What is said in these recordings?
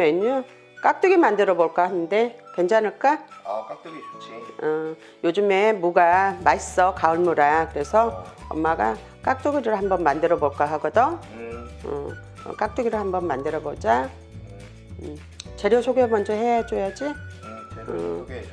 메뉴 깍두기 만들어 볼까 하는데 괜찮을까? 아 깍두기 좋지. 어, 요즘에 무가 맛있어 가을무라 그래서 엄마가 깍두기를 한번 만들어 볼까 하거든. 음, 어, 어, 깍두기를 한번 만들어 보자. 음, 재료 소개 먼저 해줘야지. 음 재료 좀 소개해줘.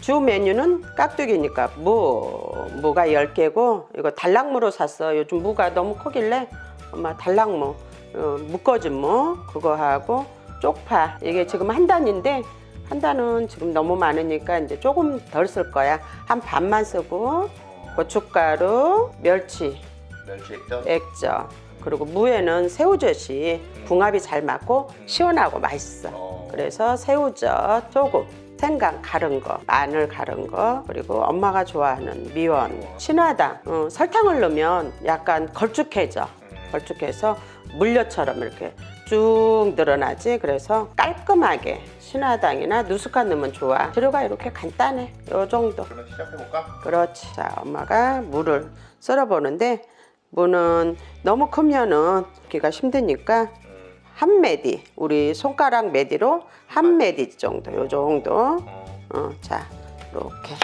주 메뉴는 깍두기니까 무 무가 10개고 이거 달랑무로 샀어. 요즘 무가 너무 크길래 엄마 달랑무 어, 묶어진 무 그거 하고 쪽파 이게 지금 한 단인데 한 단은 지금 너무 많으니까 이제 조금 덜 쓸 거야. 한 반만 쓰고 어, 고춧가루, 멸치, 멸치 액젓. 액젓 그리고 무에는 새우젓이 궁합이 잘 맞고 시원하고 맛있어. 어, 그래서 새우젓, 소금, 생강 갈은 거, 마늘 갈은 거, 그리고 엄마가 좋아하는 미원, 신화당, 어, 설탕을 넣으면 약간 걸쭉해져. 음, 걸쭉해서 물엿처럼 이렇게 쭉 늘어나지. 그래서 깔끔하게 신화당이나 누수간 넣으면 좋아. 재료가 이렇게 간단해. 요 정도. 그러면 시작해 볼까? 그렇지. 자, 엄마가 무를 썰어보는데 무는 너무 크면은 기가 힘드니까 음, 한 메디 우리 손가락 메디로 한 메디 정도 요 정도 어, 어, 자 이렇게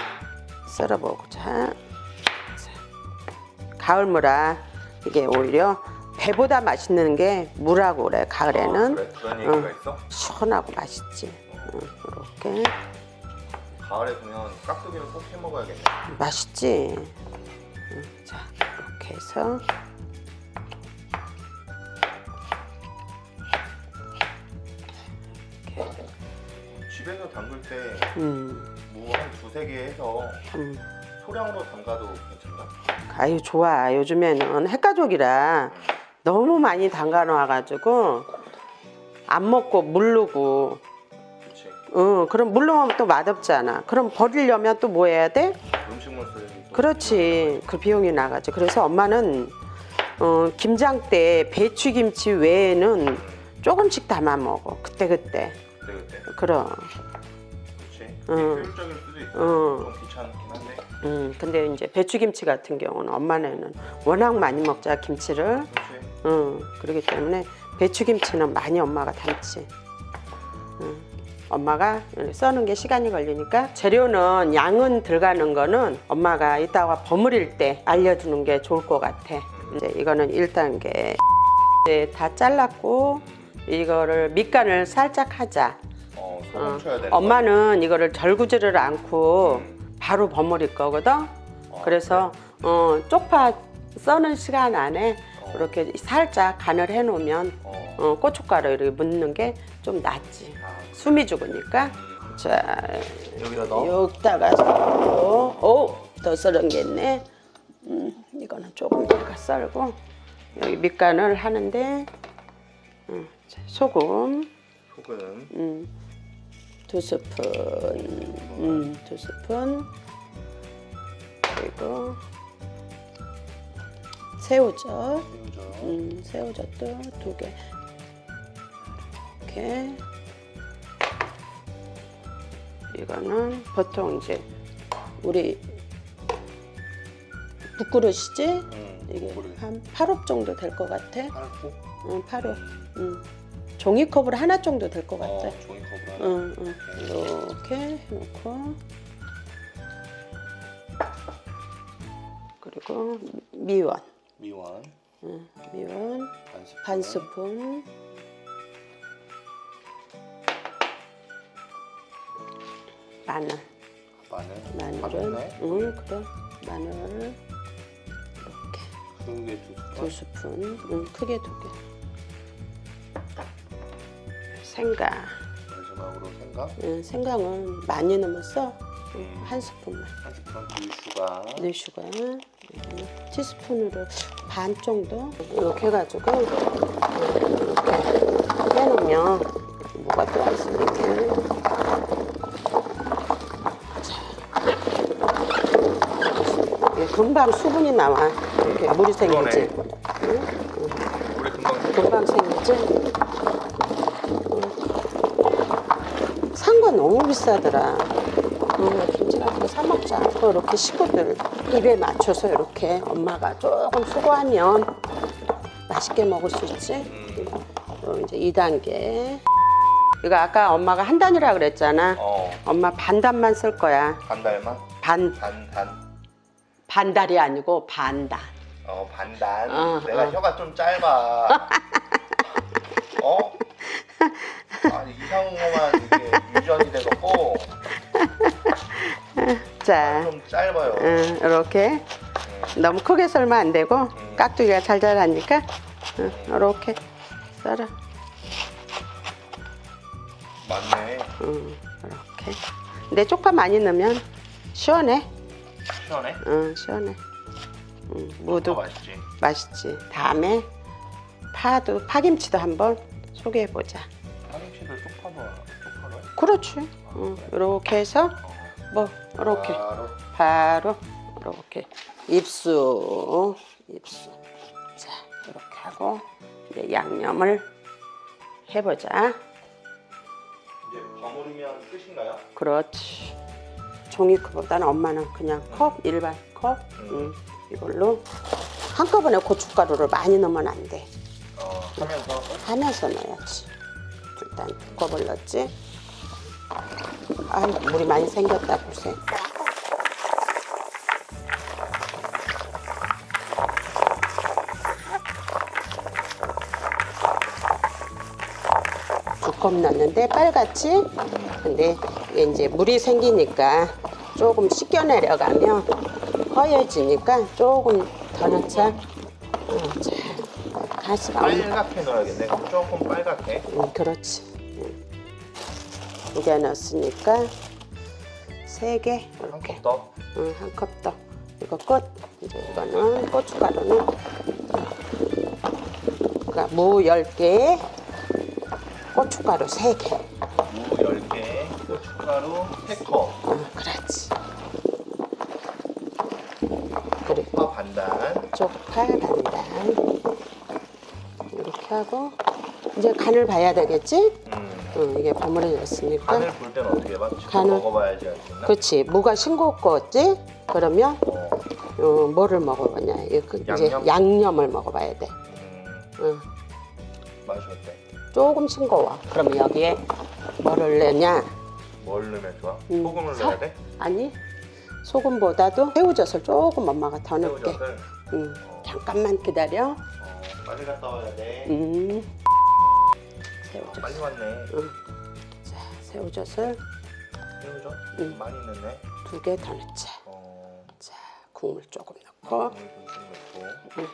썰어보고 자, 자. 가을무라 이게 오히려 배보다 맛있는 게 무라고 그래 가을에는 아, 그래? 그런 얘기가 어. 있어? 시원하고 맛있지 어, 이렇게 가을에 보면 깍두기를 꼭 해 먹어야겠네. 맛있지 응, 자 이렇게 해서 집에서 담글 때 음, 무한 두세 개 해서 음. 소량으로 담가도 괜찮나? 아유 좋아 요즘에는 핵가족이라 너무 많이 담가 놔가지고 안 먹고 물르고. 응 그럼 물르면 또 맛없잖아 그럼 버리려면 또 뭐 해야 돼? 음식물 쓰레기. 또 그렇지 그 비용이 나가지 그래서 엄마는 어, 김장 때 배추김치 외에는 조금씩 담아 먹어 그때 그때 그때 그때. 그럼 그렇지. 응. 효율적일 수도 있어. 응. 좀 귀찮긴 한데. 음 근데 이제 배추김치 같은 경우는 엄마네는 워낙 많이 먹자 김치를 그렇 지. 응, 그렇기 때문에 배추김치는 많이 엄마가 담지. 응, 엄마가 써는 게 시간이 걸리니까 재료는 양은 들어가는 거는 엄마가 이따가 버무릴 때 알려주는 게 좋을 것 같아. 이제 이거는 1단계. 이제 다 잘랐고 이거를 밑간을 살짝 하자. 어, 어, 엄마는 이거를 절구지를 않고 음. 바로 버무릴 거거든. 어, 그래서 어, 쪽파 써는 시간 안에 어. 이렇게 살짝 간을 해놓으면 어. 어, 고춧가루 이렇게 묻는 게 좀 낫지. 아, 숨이 죽으니까. 자, 여기다 넣어. 여기다가 썰고, 오, 더 썰은 게 있네. 음, 이거는 조금 더 썰고 여기 밑간을 하는데 음, 자, 소금 소금. 음, 두 스푼, 음, 두 스푼 그리고 새우젓. 새우젓. 음, 새우젓도 두 개. 이렇게. 이거는 보통 이제 우리 국그릇이지? 음, 이게. 한 8홉 정도 될 것 같아. 팔고. 응, 8홉. 응. 종이컵으로 하나 정도 될 것 같아. 어, 종이컵으로 하나. 응, 응. 이렇게 해놓고. 그리고 미원. 미원 응, 미원. 반 스푼. 마늘 마늘. 마늘은. 응 그래 마늘 이렇게 두두 스푼. 응 크게 두개 생강 마지막으로 생강. 응, 생강은 많이 넣었어 응, 한 스푼만 한 스푼 물수가. 넣으시고 이거는 티스푼으로 반 정도? 이렇게 해가지고 이렇게 해놓으면 뭐가 들어있으니까? 이게 금방 수분이 나와. 이렇게 물이 생기지? 우리 금방 금방 생기지? 산거 너무 비싸더라 응, 김치 같은 거 사 먹지 않고 이렇게 식구들 입에 맞춰서 이렇게 엄마가 조금 수고하면 맛있게 먹을 수 있지. 음. 그럼 이제 2단계. 이거 아까 엄마가 한 단이라 그랬잖아. 어 엄마 반단만 쓸 거야. 반달만 반 반단 반달이 아니고 반단. 어 반단 어, 내가 어. 혀가 좀 짧아 어 아니 이상한 거만 이게 자, 좀 짧아요 응, 이렇게 너무 크게 썰면 안 되고 깍두기가 잘 자라니까 응, 이렇게 썰어. 맞네 응, 이렇게. 근데 쪽파 많이 넣으면 시원해. 시원해 응, 시원해. 응, 더 무도 맛있지 맛있지. 다음에 파도 파김치도 한번 소개해 보자. 파김치도 쪽파도 쪽파로 해? 그렇지. 응, 이렇게 해서 뭐 이렇게 바로 이렇게 입수 입수. 자 이렇게 하고 이제 양념을 해보자. 이제 버무리면 끝인가요? 그렇지. 종이컵보다는 엄마는 그냥 컵 일반 컵 응, 이걸로 한꺼번에 고춧가루를 많이 넣으면 안 돼. 어 하면서 하면서 넣어야지. 일단 두 컵을 넣었지. 아, 물이 많이 생겼다 보세요. 두컵 넣었는데 빨갛지? 근데 이제 물이 생기니까 조금 씻겨 내려가면 허해지니까 조금 더 넣자. 어, 자, 가시가 빨갛게 넣어야겠네 그럼 조금 빨갛게 음, 그렇지. 음. 두개 넣었으니까 세 개 이렇게. 한컵더 응, 한 컵 더. 이거 끝. 이제 이거는 고춧가루는 그러니까 무 10개에 고춧가루 3개. 무 10개, 고춧가루 3컵, 어, 그렇지. 그리고 파 반단, 쪽파 반단 이렇게 하고 이제 간을 봐야 되겠지? 음, 응, 이게 버무려졌으니까. 간을 볼 때는 어떻게? 직접 간을- 먹어봐야지 알 수 있나? 그렇지. 무가 싱겁겠지? 그러면 어, 어, 뭐를 먹어보냐? 이거 그 이제 양념? 양념을 먹어봐야 돼. 음, 응. 맛이 어때? 조금 싱거워. 그러면 여기에 뭐를 넣냐? 뭘 넣으면 좋아? 음, 소금을 사- 넣어야 돼? 아니 소금보다도 새우젓을 조금 엄마가 더 넣을게. 새우젓을? 응. 어, 잠깐만 기다려. 어, 빨리 갔다 와야 돼 음. 어, 새우젓. 빨리 왔네 응. 자, 새우젓을 새우젓? 음. 많이 넣네 두개더 넣자. 어, 자, 국물 조금 넣고. 국물 좀 넣고 응.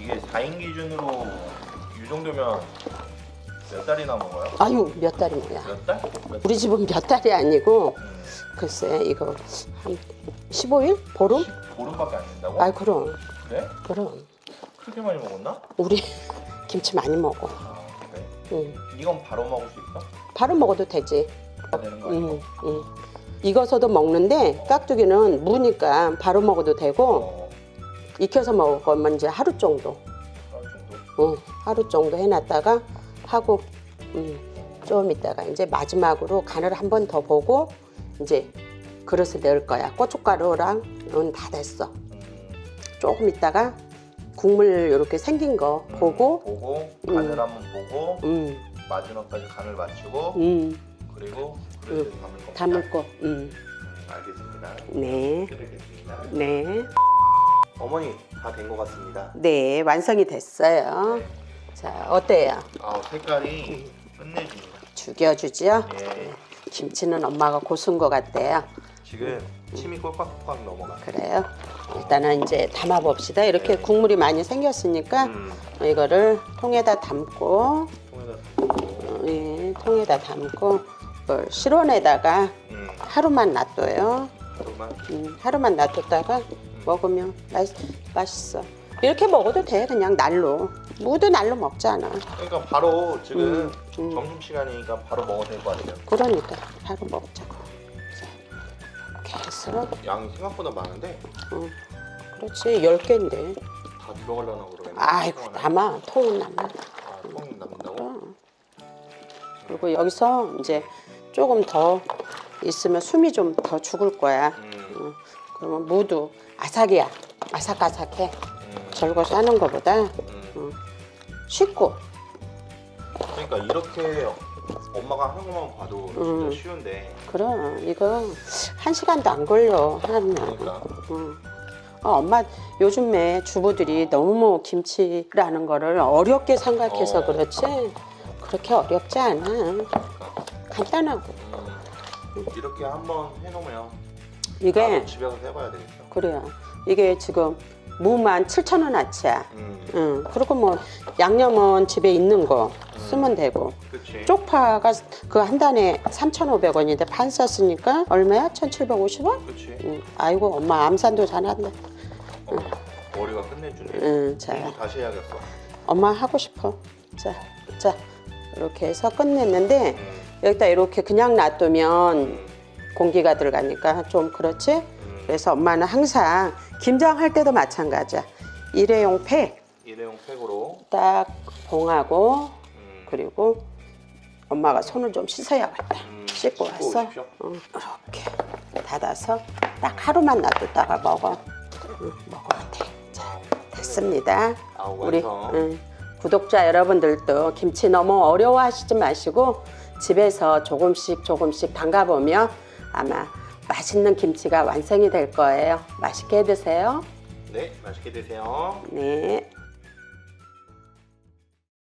이게 4인 기준으로 이 정도면 몇 달이나 먹어요? 아유, 몇 달이 뭐야? 몇 달? 몇 우리 집은 몇 달이 아니고 음, 글쎄 이거 한 15일? 보름? 보름밖에 안 된다고? 아이 그럼 그래? 그럼 그렇게 많이 먹었나? 우리 김치 많이 먹어. 아 그래? 응. 이건 바로 먹을 수 있어? 바로 먹어도 되지. 다 되는 거 아니고? 응, 응. 익어서도 먹는데 깍두기는 무니까 바로 먹어도 되고 어, 익혀서 먹을 거면 이제 하루 정도. 어느 정도? 응, 하루 정도 해놨다가 하고 음, 좀 있다가 이제 마지막으로 간을 한 번 더 보고 이제 그릇에 넣을 거야. 고춧가루랑은 다 됐어. 음, 조금 있다가 국물 이렇게 생긴 거 음, 보고 보고 간을 음. 한번 보고 음, 마지막까지 간을 맞추고 음, 그리고 그릇에 담을 겁니다. 담을 거. 음, 음, 알겠습니다. 네, 드리겠습니다. 네, 어머니 다 된 것 같습니다. 네 완성이 됐어요. 자 어때요? 아 색깔이 끝내줍니다. 죽여주죠? 예, 김치는 엄마가 고순 것 같대요. 지금 침이 꼴깍꼴깍 넘어가. 그래요? 일단은 이제 담아 봅시다. 이렇게 네. 국물이 많이 생겼으니까 음, 이거를 통에다 담고 통에다 담고, 예, 통에다 담고 이걸 실온에다가 음, 하루만 놔둬요. 조금만. 음, 하루만 놔뒀다가 먹으면 맛, 맛있어. 이렇게 먹어도 돼. 그냥 날로. 무도 날로 먹잖아. 그러니까 바로 지금 음, 음. 점심 시간이니까 바로 먹어도 될것 같아요. 그러니까 바로 먹자고. 해서 양이 생각보다 많은데 음, 그렇지. 열 개인데. 다 들어가려나 그러겠네. 아이고 남아. 통은 남아. 아, 통이 남는다고? 어. 그리고 여기서 이제 조금 더 있으면 숨이 좀 더 죽을 거야. 음, 어, 그러면 무도 아삭이야. 아삭아삭해. 음, 절거서 하는 것보다 음. 쉽고. 그러니까 이렇게 엄마가 하는 것만 봐도 진짜 음. 쉬운데 그럼 이거 한 시간도 안 걸려 하면. 그러니까 응. 어, 엄마 요즘에 주부들이 너무 김치라는 거를 어렵게 생각해서 어. 그렇지 그렇게 어렵지 않아. 간단하고 음, 이렇게 한번 해놓으면 이게 나도 집에 가서 해봐야 되겠다. 그래요. 이게 지금 무만 7천 원 아치야. 음, 응. 그리고 뭐 양념은 집에 있는 거 쓰면 되고 그렇지. 쪽파가 그 한 단에 3,500원인데 반 쌌으니까 얼마야? 1,750원? 그렇지. 응. 아이고 엄마 암산도 잘한다. 어, 머리가 끝내주네. 응, 자. 공부 다시 해야겠어. 엄마 하고 싶어. 자, 자 이렇게 해서 끝냈는데 음, 여기다 이렇게 그냥 놔두면 음, 공기가 들어가니까 좀 그렇지. 음. 그래서 엄마는 항상 김장할 때도 마찬가지야. 일회용 팩 일회용 팩으로. 딱 봉하고 음, 그리고 엄마가 손을 좀 씻어야겠다. 음, 씻고 와서 오십시오. 어, 이렇게 닫아서 딱 하루만 놔뒀다가 먹어. 응, 먹어도 돼. 자, 됐습니다. 아, 우리 완성. 응, 구독자 여러분들도 김치 너무 어려워하시지 마시고 집에서 조금씩 조금씩 담가보면 아마 맛있는 김치가 완성이 될 거예요. 맛있게 드세요. 네, 맛있게 드세요. 네.